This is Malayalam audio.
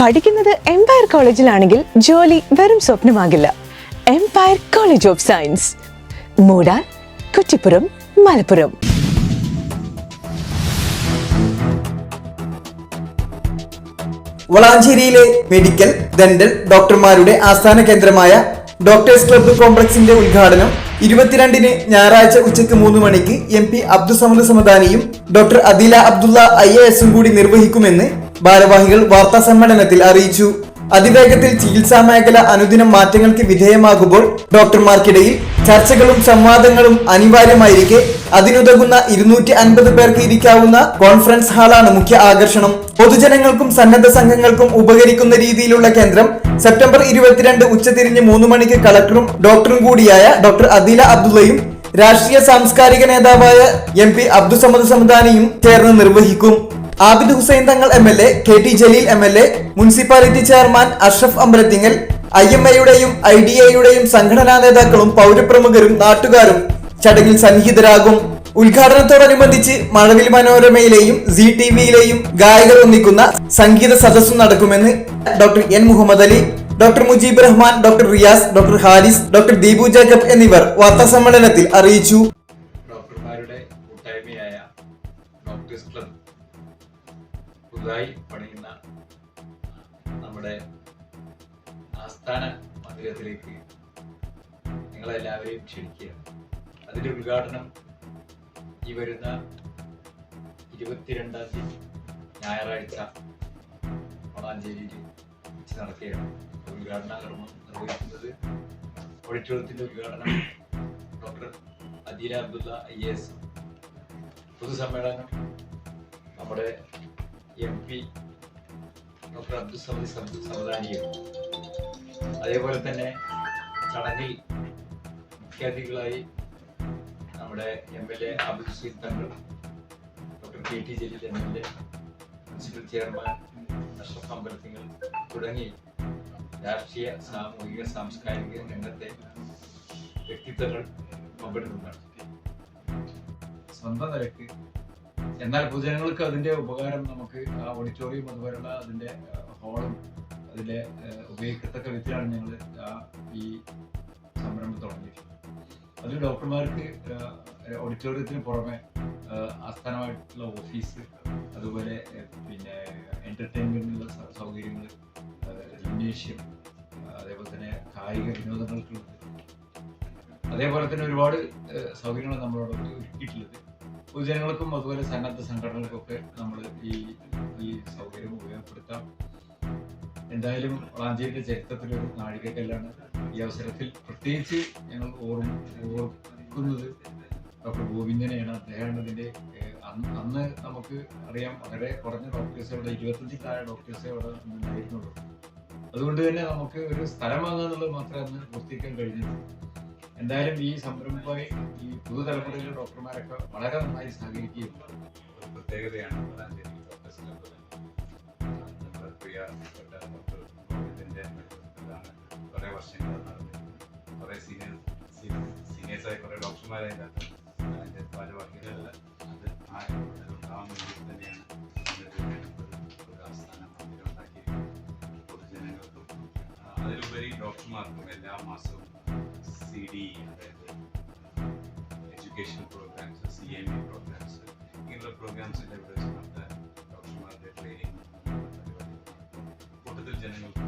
പഠിക്കുന്നത് എംപയർ കോളേജിലാണെങ്കിൽ ജോലി വെറും സ്വപ്നമാകില്ല. Empire College of Science Moodar Kuttippuram Malappuram. വളാഞ്ചേരിയിലെ medical dental ഡോക്ടർമാരുടെ ആസ്ഥാന കേന്ദ്രമായ ഡോക്ടേഴ്സ് ക്ലബ്ബ് കോംപ്ലക്സിന്റെ ഉദ്ഘാടനം ഇരുപത്തിരണ്ടിന് ഞായറാഴ്ച ഉച്ചയ്ക്ക് മൂന്ന് മണിക്ക് എം പി അബ്ദുസമദ് സമദാനിയും ഡോക്ടർ അദീല അബ്ദുള്ള ഐ എസും കൂടി നിർവഹിക്കുമെന്ന് ഭാരവാഹികൾ വാർത്താ സമ്മേളനത്തിൽ അറിയിച്ചു. അതിവേഗത്തിൽ ചികിത്സാ മേഖല അനുദിനം മാറ്റങ്ങൾക്ക് വിധേയമാകുമ്പോൾ ഡോക്ടർമാർക്കിടയിൽ ചർച്ചകളും സംവാദങ്ങളും അനിവാര്യമായിരിക്കെ അതിനുതകുന്ന ഇരുന്നൂറ്റി അൻപത് പേർക്ക് ഇരിക്കാവുന്ന കോൺഫറൻസ് ഹാളാണ് മുഖ്യ ആകർഷണം. പൊതുജനങ്ങൾക്കും സന്നദ്ധ സംഘങ്ങൾക്കും ഉപകരിക്കുന്ന രീതിയിലുള്ള കേന്ദ്രം സെപ്റ്റംബർ ഇരുപത്തിരണ്ട് ഉച്ചതിരിഞ്ഞ് മൂന്ന് മണിക്ക് കളക്ടറും ഡോക്ടറും കൂടിയായ ഡോക്ടർ അദില അബ്ദുള്ളയും രാഷ്ട്രീയ സാംസ്കാരിക നേതാവായ എം പി അബ്ദുസമദ് സമദാനിയും ചേർന്ന് നിർവഹിക്കും. Abid Hussain Thangal M L A K T Jaleel M L A municipality chairman Ashraf Ambalathingal I M എയുടെയും ഐ ഡി എയുടെയും സംഘടനാ നേതാക്കളും പൗരപ്രമുഖരും നാട്ടുകാരും ചടങ്ങിൽ സന്നിഹിതരാകും. ഉദ്ഘാടനത്തോടനുബന്ധിച്ച് മഴവിൽ മനോരമയിലെയും സി ടി വിയിലെയും ഗായകർ ഒന്നിക്കുന്ന സംഗീത സദസ്സും നടക്കുമെന്ന് doctor N Muhammad Ali doctor Mujeeb Rahman doctor Riyas doctor Haris doctor Deepu Jacob എന്നിവർ വാർത്താ സമ്മേളനത്തിൽ അറിയിച്ചു. ഡോക്ടർമാരുടെ കൂട്ടായ്മയായ ക്ലബ് പുതുതായി പണിയുന്ന നമ്മുടെ ആസ്ഥാന മന്ദിരത്തിലേക്ക് നിങ്ങളെല്ലാവരെയും ക്ഷണിക്കുകയാണ് അതിന്റെ ഉദ്ഘാടനം ഈ വരുന്ന ഇരുപത്തിരണ്ടാം തീയതി ഞായറാഴ്ച വളാഞ്ചേരിയിൽ വെച്ച് നടക്കുകയാണ്. ഉദ്ഘാടന കർമ്മം നിർവഹിക്കുന്നത് ഒഴിച്ചുള്ളത്തിന്റെ ഉദ്ഘാടനം doctor Adeela Abdulla I S. പൊതുസമ്മേളനം നമ്മുടെ M P doctor Abdul Samad some- സമദാനിയും അതേപോലെ തന്നെ ചടങ്ങിൽ മുഖ്യാതിഥികളായി നമ്മുടെ M L A Abdul Seed Thangal doctor K T Jaleel M L A municipal chairman Ashraf Ambalathingal തുടങ്ങി രാഷ്ട്രീയ സാമൂഹിക സാംസ്കാരിക രംഗത്തെ വ്യക്തിത്വങ്ങൾ പങ്കെടുക്കുന്നതാണ് സ്വന്തം നിലയ്ക്ക് എന്നാൽ പൊതുജനങ്ങൾക്ക് അതിന്റെ ഉപകാരം നമുക്ക് ആ ഓഡിറ്റോറിയം അതുപോലുള്ള അതിന്റെ ഹോളും ഏഹ്, ഉപയോഗിക്കത്തക്ക വിധത്തിലാണ് ഞങ്ങൾ ഈ സംരംഭം തുടങ്ങിയിട്ടുള്ളത് അതിൽ ഡോക്ടർമാർക്ക് ഓഡിറ്റോറിയത്തിന് പുറമെ ആസ്ഥാനമായിട്ടുള്ള ഓഫീസ് അതുപോലെ പിന്നെ എന്റർടൈൻമെന്റിനുള്ള സൗകര്യങ്ങൾ ജിംനേഷ്യം അതേപോലെ തന്നെ കായിക വിനോദങ്ങൾക്കുള്ളത്. അതേപോലെ തന്നെ ഒരുപാട് സൗകര്യങ്ങൾ നമ്മളോട് ഒരുക്കിയിട്ടുള്ളത് പൊതുജനങ്ങൾക്കും അതുപോലെ സന്നദ്ധ സംഘടനകൾക്കൊക്കെ നമ്മൾ ഈ ഈ സൗകര്യം ഉപയോഗപ്പെടുത്താം. എന്തായാലും വളാഞ്ചേരിയുടെ ചരിത്രത്തിലൊരു നാഴികക്കല്ലാണ് ഈ അവസരത്തിൽ പ്രത്യേകിച്ച് ഞങ്ങൾ ഓർക്കുന്നത് ഡോക്ടർ ഗോവിന്ദനെയാണ്. അദ്ദേഹമാണ് ഇതിന്റെ അന്ന് നമുക്ക് അറിയാം വളരെ കുറഞ്ഞ ഡോക്ടേഴ്സ് അവിടെ ഇരുപത്തഞ്ചിൽ താഴെ ഡോക്ടേഴ്സേ അവിടെ ഉണ്ടായിരുന്നുള്ളൂ അതുകൊണ്ട് തന്നെ നമുക്ക് ഒരു സ്ഥലം വാങ്ങുക എന്നുള്ളത് മാത്രമേ അന്ന് വൃത്തിക്കാൻ കഴിഞ്ഞുള്ളൂ എന്തായാലും ഈ സംരംഭമായി ഈ പുതുതലമുറയിലെ ഡോക്ടർമാരൊക്കെ വളരെ നന്നായി സഹകരിക്കുകയും ഒരു പ്രത്യേകതയാണ് വളാഞ്ചേരി വർഷങ്ങൾ നടന്നത് കുറേ സീനിയർ ഡോക്ടർമാരെ അതിന്റെ ഭാരവാഹികളല്ല. അത് ആ ഇടപെടൽ ഉണ്ടാവാൻ വേണ്ടി തന്നെയാണ് നമ്മളൊരു ഒരു ആസ്ഥാന മന്ദിരം ഉണ്ടാക്കിയിരിക്കുന്നത് പൊതുജനങ്ങൾക്കും ആ, അതിലുപരി ഡോക്ടർമാർക്കും എല്ലാ മാസവും സി ഡി അതായത് education programmes C M E programmes ഇങ്ങനെയുള്ള പ്രോഗ്രാംസിൻ്റെ ഇവിടെ വെച്ച് നടത്താൻ ഡോക്ടർമാരുടെ ട്രെയിനിങ് കൂട്ടത്തിൽ ജനങ്ങൾക്ക്